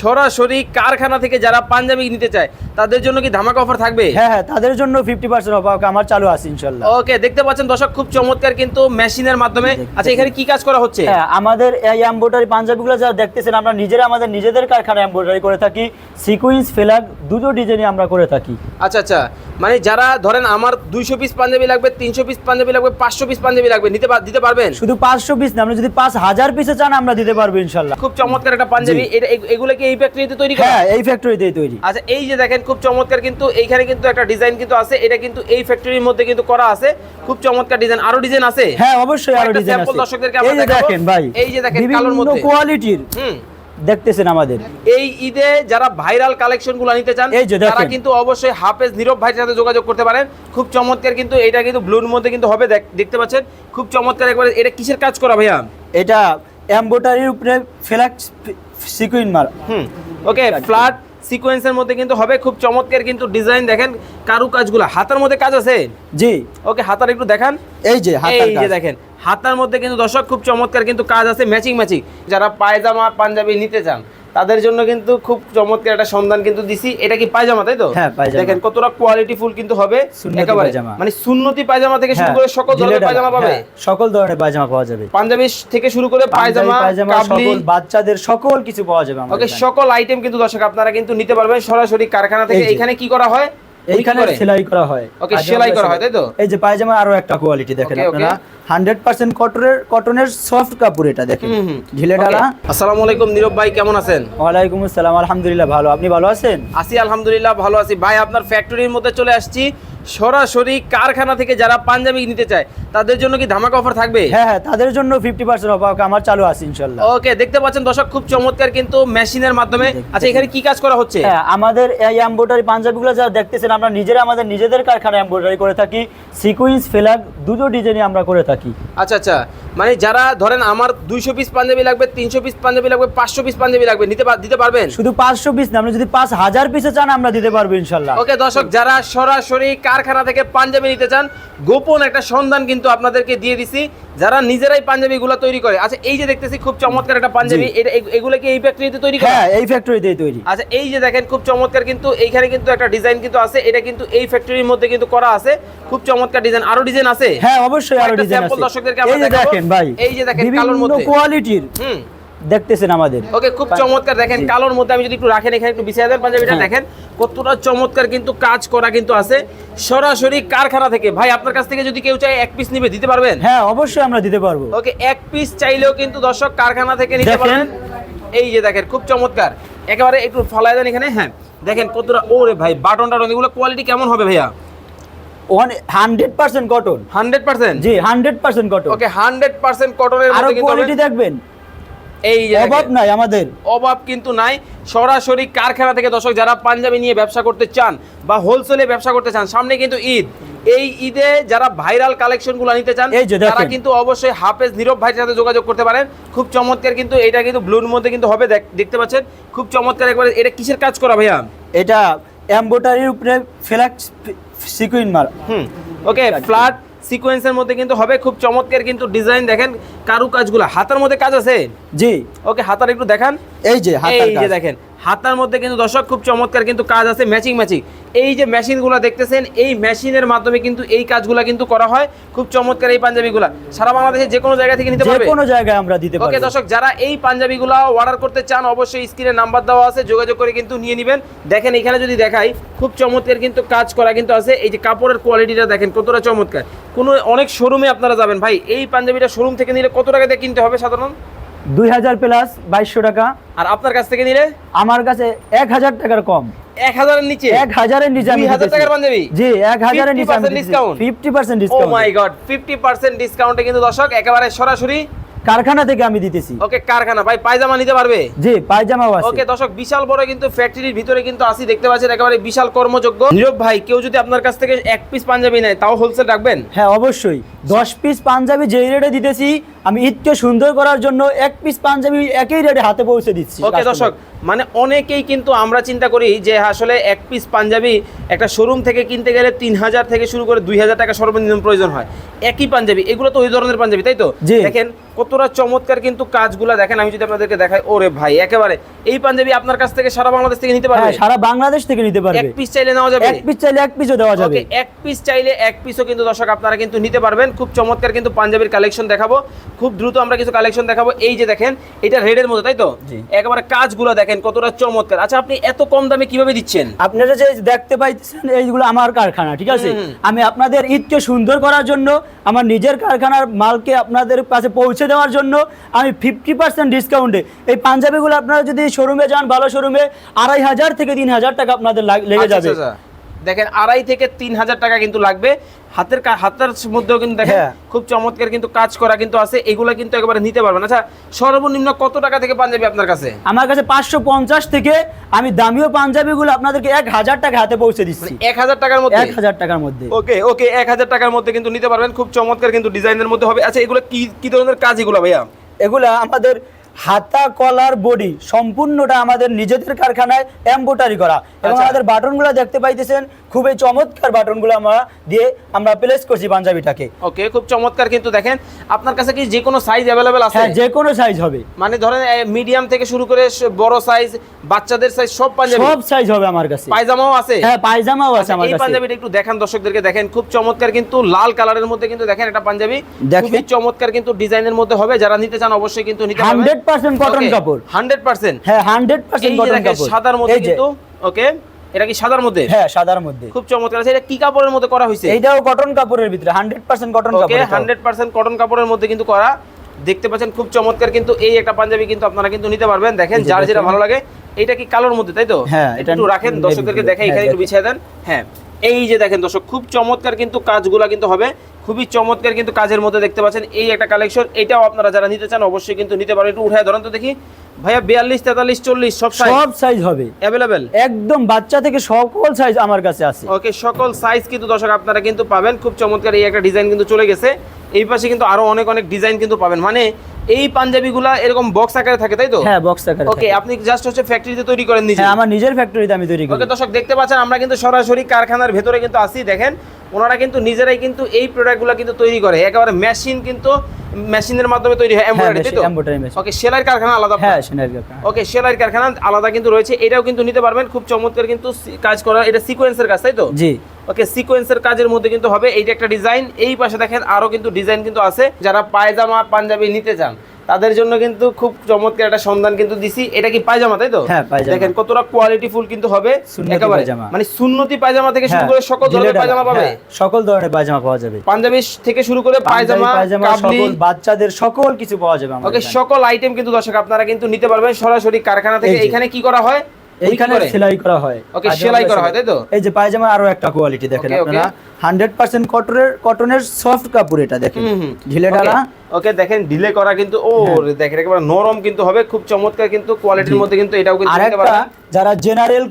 সরাসরি কারখানা থেকে যারা পাঞ্জাবি নিতে চায় তাদের জন্য কি ধামাকা অফার থাকবে? হ্যাঁ হ্যাঁ তাদের জন্য ফিফটি পার্সেন্ট অফ আমার চালু আছে ইনশাল্লাহ ওকে দেখতে পাচ্ছেন দর্শক খুব চমৎকার কিন্তু মেশিনের মাধ্যমে। আচ্ছা এখানে কি কাজ করা হচ্ছে? হ্যাঁ আমাদের এই এমব্রয়ডারি পাঞ্জাবিগুলো যারা দেখতেছেন আমরা নিজেরা আমাদের নিজেদের কারখানায় এমব্রয়ডারি করে থাকি। সিকুয়েন্স ফেলাগ দুটো ডিজাইনই আমরা করে থাকি। আচ্ছা আচ্ছা মানে যারা ধরেন আমার দুইশো পিস পাঞ্জাবি লাগবে তিনশো পিস পাঞ্জাবি লাগবে পাঁচশো পিস পাঞ্জাবি লাগবে নিতে দিতে পারবেন? শুধু পাঁচশো পিস না আমরা যদি পাঁচ হাজার পিসে চান আমরা দিতে পারব ইনশাল্লাহ খুব চমৎকার একটা পাঞ্জাবি। এটা এগুলো কি এই ফ্যাক্টরিতে তৈরি করা? হ্যাঁ এই ফ্যাক্টরিতেই তৈরি। আচ্ছা এই যে দেখেন খুব চমৎকার কিন্তু এইখানে কিন্তু একটা ডিজাইন কিন্তু আছে। এটা কিন্তু এই ফ্যাক্টরির মধ্যে কিন্তু করা আছে। খুব চমৎকার ডিজাইন আরও ডিজাইন আছে? হ্যাঁ অবশ্যই আরও ডিজাইন আছে। দর্শকদেরকে আমরা। দেখেন ভাই এই যে দেখেন কালোর মধ্যে। কোয়ালিটির হুম। দেখতেছেন আমাদের। এই ঈদে যারা ভাইরাল কালেকশনগুলো নিতে চান তারা কিন্তু অবশ্যই হাফেজ নীরব ভাইয়ের সাথে যোগাযোগ করতে পারেন। খুব চমৎকার কিন্তু এটা কিন্তু ব্লুর মধ্যে কিন্তু হবে দেখ- দেখতে পাচ্ছেন? খুব চমৎকার একবারে এটা কিসের কাজ করা ভাইয়া? এটা এমব্রয়ডারির উপরে ফ্ল্যাক্স সিকুইন মাল হুম ওকে ফ্ল্যাট সিকোয়েন্সের মধ্যে কিন্তু হবে খুব চমৎকার কিন্তু ডিজাইন দেখেন কারু কাজগুলো হাতার মধ্যে কাজ আছে? জি। ওকে হাতার একটু দেখান। এই যে হাতার এই যে দেখেন হাতার মধ্যে কিন্তু দর্শক খুব চমৎকার কিন্তু কাজ আছে ম্যাচিং ম্যাচিং যারা পায়জামা পাঞ্জাবি নিতে চান তাদের জন্য কিন্তু খুব চমৎকার একটা সন্ধান কিন্তু দিছি। এটা কি পায়জামা তাই তো? হ্যাঁ, পায়জামা। দেখেন কতটা কোয়ালিটি ফুল কিন্তু হবে একেবারে। মানে সুন্নতি পায়জামা থেকে শুরু হ্যাঁ, করে সকল ধরনের পায়জামা পাবে। হ্যাঁ, সকল ধরনের পায়জামা পাওয়া যাবে। পাঞ্জাবি থেকে শুরু করে পায়জামা কাবলি। সকল বাচ্চাদের সকল কিছু পাওয়া যাবে আমাদের ওকে সকল আইটেম কিন্তু দর্শক আপনারা কিন্তু নিতে পারবেন। সরাসরি কারখানা থেকে এখানে কি করা হয়? এইখানে? সেলাই করা হয়। ওকে, সেলাই করা হয়, তাই তো? এই যে পায়জামা আরও একটা কোয়ালিটি দেখেন। আপনারা। হান্ড্রেড পার্সেন্ট কটনের কটনের সফট কাপড় এটা দেখেন। ঢিলে ডালা আসসালামু আলাইকুম নীরব ভাই কেমন আছেন? ওয়ালাইকুম আসসালাম আলহামদুলিল্লাহ ভালো। আপনি ভালো আছেন? আছি আলহামদুলিল্লাহ ভালো আছি। ভাই আপনার ফ্যাক্টরির মধ্যে চলে আসছি। সরাসরি কারখানা থেকে যারা পাঞ্জাবি নিতে চায় তাদের জন্য কি ধামাকা অফার থাকবে? হ্যাঁ হ্যাঁ তাদের জন্য ফিফটি পার্সেন্ট অফ আমার চালু আছে ইনশাল্লাহ। ওকে দেখতে পাচ্ছেন দর্শক খুব চমৎকার কিন্তু মেশিনের মাধ্যমে। আচ্ছা এখানে কি কাজ করা হচ্ছে? হ্যাঁ আমাদের এই এমব্রয়ডারি পাঞ্জাবিগুলো যারা দেখতেছেন আমরা নিজেরা আমাদের নিজেদের কারখানায় এমব্রয়ডারি করে থাকি। সিকুইন্স ফেলাগ দুটো ডিজাইনই আমরা করে থাকি। আচ্ছা আচ্ছা। মানে যারা ধরেন আমার দুইশো পিস পাঞ্জাবি লাগবে তিনশো পিস পাঞ্জাবি লাগবে পাঁচশো পিস পাঞ্জাবি লাগবে নিতে দিতে পারবেন? শুধু পাঁচশো পিস না আমরা যদি পাঁচ হাজার পিসে চান আমরা দিতে পারব ইনশাল্লাহ। ওকে দর্শক যারা সরাসরি কারখানা থেকে পাঞ্জাবি নিতে চান গোপন একটা সন্ধান কিন্তু আপনাদেরকে দিয়ে দিছি। যারা নিজেরাই পাঞ্জাবিগুলো তৈরি করে আচ্ছা এই যে দেখতেছি খুব চমৎকার একটা পাঞ্জাবি। এটা এগুলো কি এই ফ্যাক্টরিতে তৈরি করে? হ্যাঁ এই ফ্যাক্টরিতেই তৈরি। আচ্ছা এই যে দেখেন খুব চমৎকার কিন্তু এইখানে কিন্তু একটা ডিজাইন কিন্তু আছে এটা কিন্তু এই ফ্যাক্টরির মধ্যে কিন্তু করা আছে। খুব চমৎকার ডিজাইন আরও ডিজাইন আছে? হ্যাঁ অবশ্যই আরও ডিজাইন আছে। দর্শকদেরকে আমরা দেখাবো। দেখেন ভাই এই যে দেখেন কালোর মধ্যে। কোয়ালিটির হুম। দেখতেছেন আমাদের। ওকে খুব চমৎকার। দেখেন কালোর মধ্যে আমি যদি একটু রাখেন এখানে একটু বিছিয়ে দেন পাঞ্জাবিটা হ্যাঁ। দেখেন কতটা চমৎকার কিন্তু কাজ করা কিন্তু আছে। সরাসরি কারখানা থেকে। ভাই আপনার কাছ থেকে যদি কেউ চায় এক পিস নিবে দিতে পারবেন? হ্যাঁ অবশ্যই আমরা দিতে পারব। ওকে এক পিস চাইলেও কিন্তু দর্শক কারখানা থেকে নিতে। পারবেন। এই যে দেখেন খুব চমৎকার। একেবারে একটু ফলাই দেন এখানে হ্যাঁ। দেখেন কতটা ওরে ভাই বাটন টাটন এগুলো কোয়ালিটি কেমন হবে ভাইয়া? Hundred percent cotton hundred percent? জি hundred percent cotton okay hundred percent কটনের আরও। কোয়ালিটি দেখবেন। এই অভাব নাই আমাদের। অভাব কিন্তু নাই। সরাসরি কারখানা থেকে দর্শক যারা পাঞ্জাবি নিয়ে ব্যবসা করতে চান বা হোলসেলে ব্যবসা করতে চান সামনে কিন্তু ঈদ। এই ঈদে যারা ভাইরাল কালেকশনগুলো নিতে চান তারা কিন্তু অবশ্যই হাফেজ নীরব ভাইয়ের সাথে যোগাযোগ করতে পারেন। খুব চমৎকার কিন্তু এটা কিন্তু ব্লুর মধ্যে কিন্তু হবে দেখ- দেখতে পাচ্ছেন? খুব চমৎকার একবারে এটা কিসের কাজ করা ভাইয়া? এটা এমব্রয়ডারির উপরে ফ্ল্যাক্স সিকুইন মাল হুম ওকে ফ্ল্যাট সিকোয়েন্সের মধ্যে কিন্তু হবে খুব চমৎকার কিন্তু ডিজাইন দেখেন কারু কাজগুলো হাতার মধ্যে কাজ আছে? জি। ওকে হাতার একটু দেখান। এই যে হাতার এই যে দেখেন হাতার মধ্যে কিন্তু দর্শক খুব চমৎকার কিন্তু কাজ আছে ম্যাচিং ম্যাচিং এই যে মেশিনগুলো দেখতেছেন এই মেশিনের মাধ্যমে কিন্তু এই কাজগুলো কিন্তু করা হয়। খুব চমৎকার এই পাঞ্জাবিগুলো। সারা বাংলাদেশে যে কোনো জায়গা থেকে নিতে পারবে। কোনো জায়গায় আমরা দিতে ওকে দর্শক যারা এই পাঞ্জাবিগুলো অর্ডার করতে চান অবশ্যই স্ক্রিনে নাম্বার দেওয়া আছে যোগাযোগ করে কিন্তু নিয়ে নেবেন। দেখেন এখানে যদি দেখাই খুব চমৎকার কিন্তু কাজ করা কিন্তু আছে। এই যে কাপড়ের কোয়ালিটিটা দেখেন কতটা চমৎকার। কোনো অনেক শোরুমে আপনারা যাবেন। ভাই এই পাঞ্জাবিটা শোরুম থেকে নিলে কত টাকা দিয়ে কিনতে হবে সাধারণ? দুই হাজার প্লাস বাইশশো টাকা। আর আপনার কাছ থেকে নিলে? আমার কাছে এক হাজার টাকার কম। এক হাজারের নিচে? এক হাজারের নিচে আমি হাজার টাকার পাঞ্জাবি? জি এক হাজারের নিচে discount fifty percent O discount my god fifty percent ডিসকাউন্টে কিন্তু দর্শক একেবারে সরাসরি কারখানা থেকে আমি দিতেছি। ওকে কারখানা। ভাই পায়জামা নিতে পারবে? জি পায়জামাও আছে। ওকে দর্শক বিশাল বড় কিন্তু ফ্যাক্টরির ভিতরে কিন্তু আসি দেখতে পাচ্ছেন একেবারে বিশাল কর্মযোগ্য। নীরব ভাই কেউ যদি আপনার কাছ থেকে এক পিস পাঞ্জাবি নেয় তাও হোলসেল রাখবেন? হ্যাঁ অবশ্যই। দশ পিস পাঞ্জাবি যেই রেটে দিতেছি আমি ঈদকে সুন্দর করার জন্য এক পিস পাঞ্জাবি একই রেটে হাতে পৌঁছে দিচ্ছি ওকে। দর্শক মানে অনেকেই কিন্তু আমরা চিন্তা করি যে আসলে এক পিস পাঞ্জাবি একটা শোরুম থেকে কিনতে গেলে তিন হাজার থেকে শুরু করে দুই হাজার টাকা সর্বনিম্ন প্রয়োজন হয়। একই পাঞ্জাবি এগুলো তো ওই ধরনের পাঞ্জাবি তাই তো। দেখেন কতটা চমৎকার কিন্তু কাজগুলা দেখেন আমি যদি আপনাদেরকে দেখাই ওরে ভাই একেবারে। এই পাঞ্জাবি আপনার কাছ থেকে সারা বাংলাদেশ থেকে নিতে পারবে? হ্যাঁ সারা বাংলাদেশ থেকে নিতে পারবে। এক পিস চাইলে নেওয়া যাবে? এক পিস চাইলে এক পিসও দেওয়া যাবে। ওকে এক পিস চাইলে এক পিসও কিন্তু দর্শক আপনারা কিন্তু নিতে পারবেন। খুব চমৎকার কিন্তু পাঞ্জাবির কালেকশন দেখাবো। খুব দ্রুত আমরা কিছু কালেকশন দেখাবো। এই যে দেখেন এটা রেডের মধ্যে তাই তো। একেবারে কাজগুলো দেখেন কতটা চমৎকার। আচ্ছা আপনি এত কম দামে কীভাবে দিচ্ছেন? আপনারা যে দেখতে পাইতেছেন এইগুলো আমার কারখানা ঠিক আছে? আমি আপনাদের ঈদকে সুন্দর করার জন্য আমার নিজের কারখানার মালকে আপনাদের কাছে পৌঁছে দেওয়ার জন্য আমি ফিফটি পার্সেন্ট ডিসকাউন্টে এই পাঞ্জাবিগুলো আপনারা যদি শোরুমে যান ভালো শোরুমে আড়াই হাজার থেকে তিন হাজার টাকা আপনাদের লেগে আচ্ছা, যাবে আচ্ছা, আচ্ছা। দেখেন আড়াই থেকে তিন হাজার টাকা কিন্তু লাগবে। হাতের হাতের মধ্যেও কিন্তু দেখেন হ্যাঁ। খুব চমৎকার কিন্তু কাজ করা কিন্তু আছে। এগুলা কিন্তু একেবারে নিতে পারবেন। আচ্ছা সর্বনিম্ন কত টাকা থেকে পাঞ্জাবি আপনার কাছে? আমার কাছে পাঁচশো পঞ্চাশ থেকে আমি দামিও পাঞ্জাবিগুলো আপনাদেরকে এক হাজার টাকা হাতে পৌঁছে দিচ্ছি। এক হাজার টাকার মধ্যে? এক হাজার টাকার মধ্যে। ওকে ওকে এক হাজার টাকার মধ্যে কিন্তু নিতে পারবেন। খুব চমৎকার কিন্তু ডিজাইনের মধ্যে হবে। আচ্ছা এগুলো কি কি ধরনের কাজ এগুলো ভাইয়া? এগুলা আমাদের হাতা কলার বডি সম্পূর্ণটা আমাদের নিজেদের কারখানায় এম্বোটারি করা। এবং আচ্ছা। আমাদের বাটনগুলো দেখতে পাইতেছেন খুবই চমৎকার বাটনগুলো আমরা দিয়ে আমরা প্লেস করছি পাঞ্জাবিটাকে। ওকে খুব চমৎকার কিন্তু দেখেন আপনার কাছে কি যে কোনো সাইজ অ্যাভেলেবেল আছে? হ্যাঁ যে কোনো সাইজ হবে। মানে ধরেন মিডিয়াম থেকে শুরু করে বড় সাইজ বাচ্চাদের সাইজ সব পাঞ্জাবি। সব সাইজ হবে আমার কাছে। পায়জামাও আছে? হ্যাঁ পায়জামাও আছে আমার কাছে। এই পাঞ্জাবিটা একটু দেখান দর্শকদেরকে দেখেন খুব চমৎকার কিন্তু লাল কালারের মধ্যে কিন্তু দেখেন এটা পাঞ্জাবি। খুবই চমৎকার কিন্তু ডিজাইনের মধ্যে হবে যারা নিতে চান অবশ্যই কিন্তু নিতে পারবেন। 100% cotton কাপড়। Hundred percent. হ্যাঁ হান্ড্রেড এই পার্সেন্ট যে কটন কাপড়। সাদার মধ্যে কিন্তু ওকে এটা কি সাদার মধ্যে? হ্যাঁ সাদার মধ্যে। খুব চমৎকার আছে এটা কি কাপড়ের মধ্যে করা হয়েছে? এইটাও কটন কাপড়ের ভিতরে হান্ড্রেড পার্সেন্ট কটন কাপড় কটন কাপড়ের মধ্যে কিন্তু করা। দেখতে পাচ্ছেন খুব চমৎকার কিন্তু এই একটা পাঞ্জাবি কিন্তু আপনারা কিন্তু নিতে পারবেন। দেখেন যার যেটা ভালো লাগে এটা কি কালোর মধ্যে তাই তো? হ্যাঁ, এটা একটু রাখেন দর্শকদেরকে। দেখে এখানে হ্যাঁ, একটু দেখেন। বিছিয়ে দেন। হ্যাঁ এই যে দেখেন দর্শক খুব চমৎকার কিন্তু কাজগুলা কিন্তু হবে। খুবই চমৎকার কিন্তু কাজের মধ্যে দেখতে পাচ্ছেন এই একটা কালেকশন এটাও আপনারা যারা নিতে চান অবশ্যই কিন্তু নিতে পারেন একটু উঠায় ধরেন তো দেখি। ভাইয়া বিয়াল্লিশ তেতাল্লিশ চল্লিশ সব সাইজ সব সাইজ হবে। অ্যাভেলেবেল একদম বাচ্চা থেকে সকল সাইজ আমার কাছে আছে। ওকে সকল সাইজ কিন্তু দর্শক আপনারা কিন্তু পাবেন। খুব চমৎকার এই একটা ডিজাইন কিন্তু চলে গেছে। এই পাশে কিন্তু আরও অনেক অনেক ডিজাইন কিন্তু পাবেন। মানে এই পাঞ্জাবিগুলা এরকম বক্স আকারে থাকে তাই তো? হ্যাঁ বক্স আকারে ওকে আপনি জাস্ট হচ্ছে ফ্যাক্টরিতে তৈরি করেন নিজে। হ্যাঁ আমার নিজের ফ্যাক্টরিতে আমি তৈরি করি। ওকে দর্শক দেখতে পাচ্ছেন আমরা কিন্তু সরাসরি কারখানার ভেতরে কিন্তু আসি। দেখেন ওনারা কিন্তু নিজেরাই কিন্তু এই প্রোডাক্টগুলো কিন্তু তৈরি করে। একেবারে মেশিন কিন্তু মেশিনের মাধ্যমে তৈরি হয় এমব্রয়ডারি তাই তো? ওকে সেলাই কারখানা আলাদা হ্যাঁ সেনার কারখানা। ওকে সেলাই কারখানা আলাদা কিন্তু রয়েছে। এটাও কিন্তু নিতে পারবেন। খুব চমৎকার কিন্তু কাজ করা এটা সিকোয়েন্সের কাজ তাই তো? জি। ওকে সিকোয়েন্সের কাজের মধ্যে কিন্তু হবে। এইটা একটা ডিজাইন এই পাশে দেখেন আরও কিন্তু ডিজাইন কিন্তু আছে। যারা পায়জামা পাঞ্জাবি নিতে চান তাদের জন্য কিন্তু খুব চমৎকার একটা সন্ধান কিন্তু দিছি। এটা কি পায়জামা তাই তো? হ্যাঁ, দেখেন কতটা কোয়ালিটি ফুল কিন্তু হবে একেবারে। মানে সুন্নতি পায়জামা থেকে শুরু হ্যাঁ, করে সকল ধরনের পায়জামা পাবে। হ্যাঁ, সকল ধরনের পায়জামা পাওয়া যাবে। পাঞ্জাবি থেকে শুরু করে পায়জামা কাবলি। সকল বাচ্চাদের সকল কিছু পাওয়া যাবে ওকে সকল আইটেম কিন্তু দর্শক আপনারা কিন্তু নিতে পারবেন। সরাসরি কারখানা থেকে এখানে কি করা হয়? এইখানে সেলাই করা হয়। ওকে, সেলাই করা হয়, তাই তো? এই যে পায়জামার আরও একটা কোয়ালিটি দেখেন। আপনারা। হান্ড্রেড পার্সেন্ট কটনের কটনের সফট কাপড় এটা দেখেন। ঢিলে ঢালা। ওকে দেখেন ডিলে করা কিন্তু ও দেখেন একেবারে নরম কিন্তু হবে খুব চমৎকার কিন্তু কোয়ালিটির মধ্যে কিন্তু এটাও কিন্তু আর নিতে একটা পারবেন যারা জেনারেল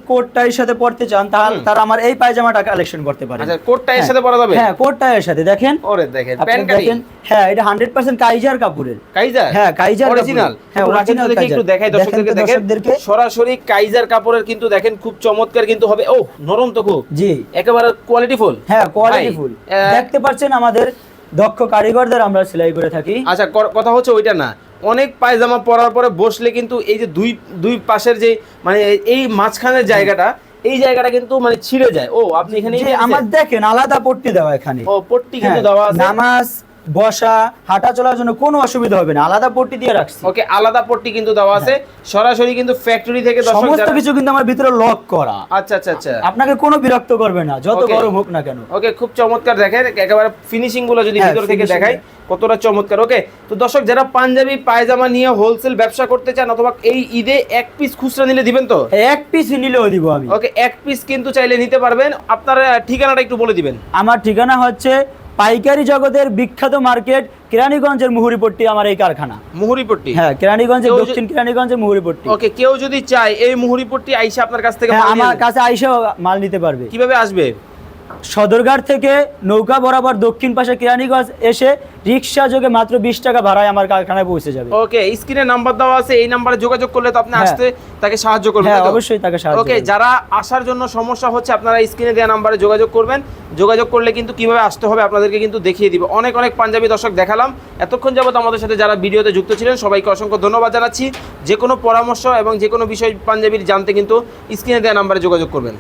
সাথে পড়তে চান তাহলে তারা আমার এই পায়জামাটা কালেকশন করতে পারে আচ্ছা টাইয়ের সাথে পরা যাবে? হ্যাঁ সাথে দেখেন। ওরে দেখেন প্যান্ট দেখেন হ্যাঁ এটা হান্ড্রেড পার্সেন্ট কাইজার কাপড়ের। কাইজার? হ্যাঁ, কাইজার অরিজিনাল হ্যাঁ, original দেখি একটু দেখাই দর্শকদেরকে দেখেন সরাসরি কাইজার কাপড়ের কিন্তু দেখেন খুব চমৎকার কিন্তু হবে। ও নরম তো খুব। জি। একেবারে কোয়ালিটি ফুল হ্যাঁ কোয়ালিটি ফুল দেখতে পাচ্ছেন আমাদের দক্ষ কারিগরদের আমরা সেলাই করে থাকি। আচ্ছা কথা হচ্ছে ওইটা না। অনেক পায়জামা পরার পরে বসলে কিন্তু এই যে দুই দুই পাশের যে মানে এই মাঝখানের জায়গাটা এই জায়গাটা কিন্তু মানে ছিঁড়ে যায়। ও আপনি এখানে আমার দেখেন আলাদা পট্টি দেওয়া এখানে। ও পট্টি কিন্তু হ্যাঁ, দেওয়া নামাজ বসা হাঁটা চলার জন্য কোনো অসুবিধা হবে না। আলাদা পট্টি দিয়ে রাখছি। ওকে আলাদা পট্টি কিন্তু দেওয়া আছে। সরাসরি কিন্তু ফ্যাক্টরি থেকে দর্শক সমস্ত কিছু কিন্তু আমার ভিতরে লক করা। আচ্ছা আচ্ছা আচ্ছা। আপনাকে কোনো বিরক্ত করবে না যত গরম হোক না কেন। ওকে খুব চমৎকার দেখেন একেবারে ফিনিশিংগুলো যদি হ্যাঁ, ভিতর থেকে দেখাই কতটা চমৎকার। ওকে তো দর্শক যারা পাঞ্জাবি পায়জামা নিয়ে হোলসেল ব্যবসা করতে চান অথবা এই ঈদে এক পিস খুচরা নিলে দিবেন তো? এক পিস নিলেও দিব আমি। ওকে এক পিস কিন্তু চাইলে নিতে পারবেন। আপনার ঠিকানাটা একটু বলে দিবেন। আমার ঠিকানা হচ্ছে পাইকারি জগতের বিখ্যাত মার্কেট কেরানীগঞ্জের মুহুরিপট্টি আমার এই কারখানা। মুহুরিপট্টি? হ্যাঁ কেরানীগঞ্জের দক্ষিণ কেরানীগঞ্জের মুহুরিপট্টি। ওকে কেউ যদি চায় এই মুহুরিপট্টি আইসা আপনার কাছ থেকে হ্যাঁ আমার কাছে আইসা মাল নিতে পারবে। কীভাবে আসবে? সদরঘাট থেকে নৌকা বরাবর দক্ষিণ পাশে কেরানীগঞ্জ এসে রিক্সা যোগে মাত্র বিশ টাকা ভাড়ায় আমার কারখানায় পৌঁছে যাবে। ওকে স্ক্রিনে নাম্বার দেওয়া আছে এই নাম্বারে যোগাযোগ করলে তো আপনি হ্যাঁ। আসতে তাকে সাহায্য করবেন হ্যাঁ অবশ্যই তাকে সাহায্য ওকে যারা আসার জন্য সমস্যা হচ্ছে আপনারা স্ক্রিনে দেওয়া নাম্বারে যোগাযোগ করবেন। যোগাযোগ করলে কিন্তু কীভাবে আসতে হবে আপনাদেরকে কিন্তু দেখিয়ে দিব। অনেক অনেক পাঞ্জাবি দর্শক দেখালাম। এতক্ষণ যাবত আমাদের সাথে যারা ভিডিওতে যুক্ত ছিলেন সবাইকে অসংখ্য ধন্যবাদ জানাচ্ছি। যে কোনো পরামর্শ এবং যে কোনো বিষয় পাঞ্জাবির জানতে কিন্তু স্ক্রিনে দেওয়া নাম্বারে যোগাযোগ করবেন।